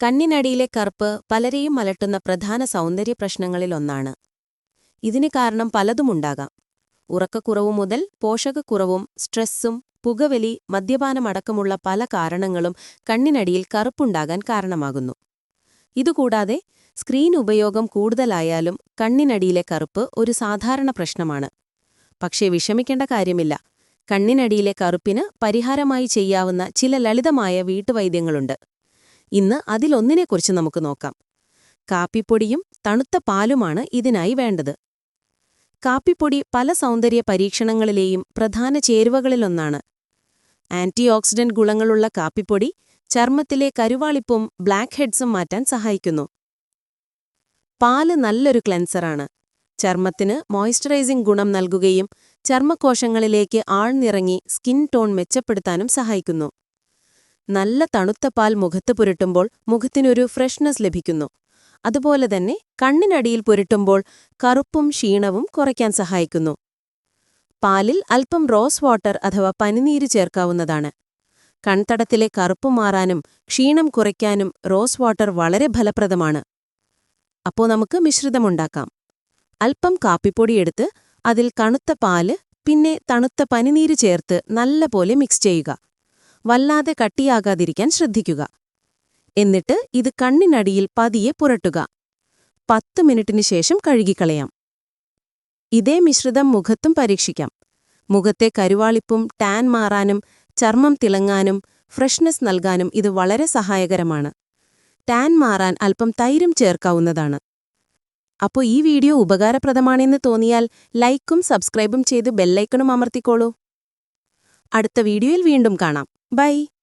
കണ്ണിനടിയിലെ കറുപ്പ് പലരെയും അലട്ടുന്ന പ്രധാന സൗന്ദര്യ പ്രശ്നങ്ങളിലൊന്നാണ് ഇതിന് കാരണം പലതുമുണ്ടാകാം ഉറക്കക്കുറവു മുതൽ പോഷകക്കുറവും സ്ട്രെസ്സും പുകവലി മദ്യപാനമടക്കമുള്ള പല കാരണങ്ങളും കണ്ണിനടിയിൽ കറുപ്പുണ്ടാകാൻ കാരണമാകുന്നു. ഇതുകൂടാതെ സ്ക്രീൻ ഉപയോഗം കൂടുതലായാലും കണ്ണിനടിയിലെ കറുപ്പ് ഒരു സാധാരണ പ്രശ്നമാണ്. പക്ഷേ വിഷമിക്കേണ്ട കാര്യമില്ല. കണ്ണിനടിയിലെ കറുപ്പിന് പരിഹാരമായി ചെയ്യാവുന്ന ചില ലളിതമായ വീട്ടുവൈദ്യങ്ങളുണ്ട്. ഇന്ന് അതിലൊന്നിനെക്കുറിച്ച് നമുക്ക് നോക്കാം. കാപ്പിപ്പൊടിയും തണുത്ത പാലുമാണ് ഇതിനായി വേണ്ടത്. കാപ്പിപ്പൊടി പല സൗന്ദര്യ പരീക്ഷണങ്ങളിലെയും പ്രധാന ചേരുവകളിലൊന്നാണ്. ആന്റി ഓക്സിഡന്റ് ഗുണങ്ങളുള്ള കാപ്പിപ്പൊടി ചർമ്മത്തിലെ കരുവാളിപ്പും ബ്ലാക്ക് ഹെഡ്സും മാറ്റാൻ സഹായിക്കുന്നു. പാൽ നല്ലൊരു ക്ലെൻസറാണ്. ചർമ്മത്തിന് മോയ്സ്ചറൈസിംഗ് ഗുണം നൽകുകയും ചർമ്മകോശങ്ങളിലേക്ക് ആഴ്ന്നിറങ്ങി സ്കിൻ ടോൺ മെച്ചപ്പെടുത്താനും സഹായിക്കുന്നു. നല്ല തണുത്ത പാൽ മുഖത്ത് പുരട്ടുമ്പോൾ മുഖത്തിനൊരു ഫ്രഷ്നസ് ലഭിക്കുന്നു. അതുപോലെ തന്നെ കണ്ണിനടിയിൽ പുരട്ടുമ്പോൾ കറുപ്പും ക്ഷീണവും കുറയ്ക്കാൻ സഹായിക്കുന്നു. പാലിൽ അല്പം റോസ് വാട്ടർ അഥവാ പനിനീര് ചേർക്കാവുന്നതാണ്. കൺതടത്തിലെ കറുപ്പ് മാറാനും ക്ഷീണം കുറയ്ക്കാനും റോസ് വാട്ടർ വളരെ ഫലപ്രദമാണ്. അപ്പോൾ നമുക്ക് മിശ്രിതമുണ്ടാക്കാം. അല്പം കാപ്പിപ്പൊടിയെടുത്ത് അതിൽ കണുത്ത പാൽ പിന്നെ തണുത്ത പനിനീര് ചേർത്ത് നല്ലപോലെ മിക്സ് ചെയ്യുക. വല്ലാതെ കട്ടിയാകാതിരിക്കാൻ ശ്രദ്ധിക്കുക. എന്നിട്ട് ഇത് കണ്ണിനടിയിൽ പതിയെ പുരട്ടുക. പത്ത് മിനിറ്റിന് ശേഷം കഴുകിക്കളയാം. ഇതേ മിശ്രിതം മുഖത്തും പരീക്ഷിക്കാം. മുഖത്തെ കരുവാളിപ്പും ടാൻ മാറാനും ചർമ്മം തിളങ്ങാനും ഫ്രഷ്നെസ് നൽകാനും ഇത് വളരെ സഹായകരമാണ്. ടാൻ മാറാൻ അല്പം തൈരും ചേർക്കാവുന്നതാണ്. അപ്പോൾ ഈ വീഡിയോ ഉപകാരപ്രദമാണെന്ന് തോന്നിയാൽ ലൈക്കും സബ്സ്ക്രൈബും ചെയ്ത് ബെല്ലൈക്കണും അമർത്തിക്കോളൂ. അടുത്ത വീഡിയോയിൽ വീണ്ടും കാണാം. Bye.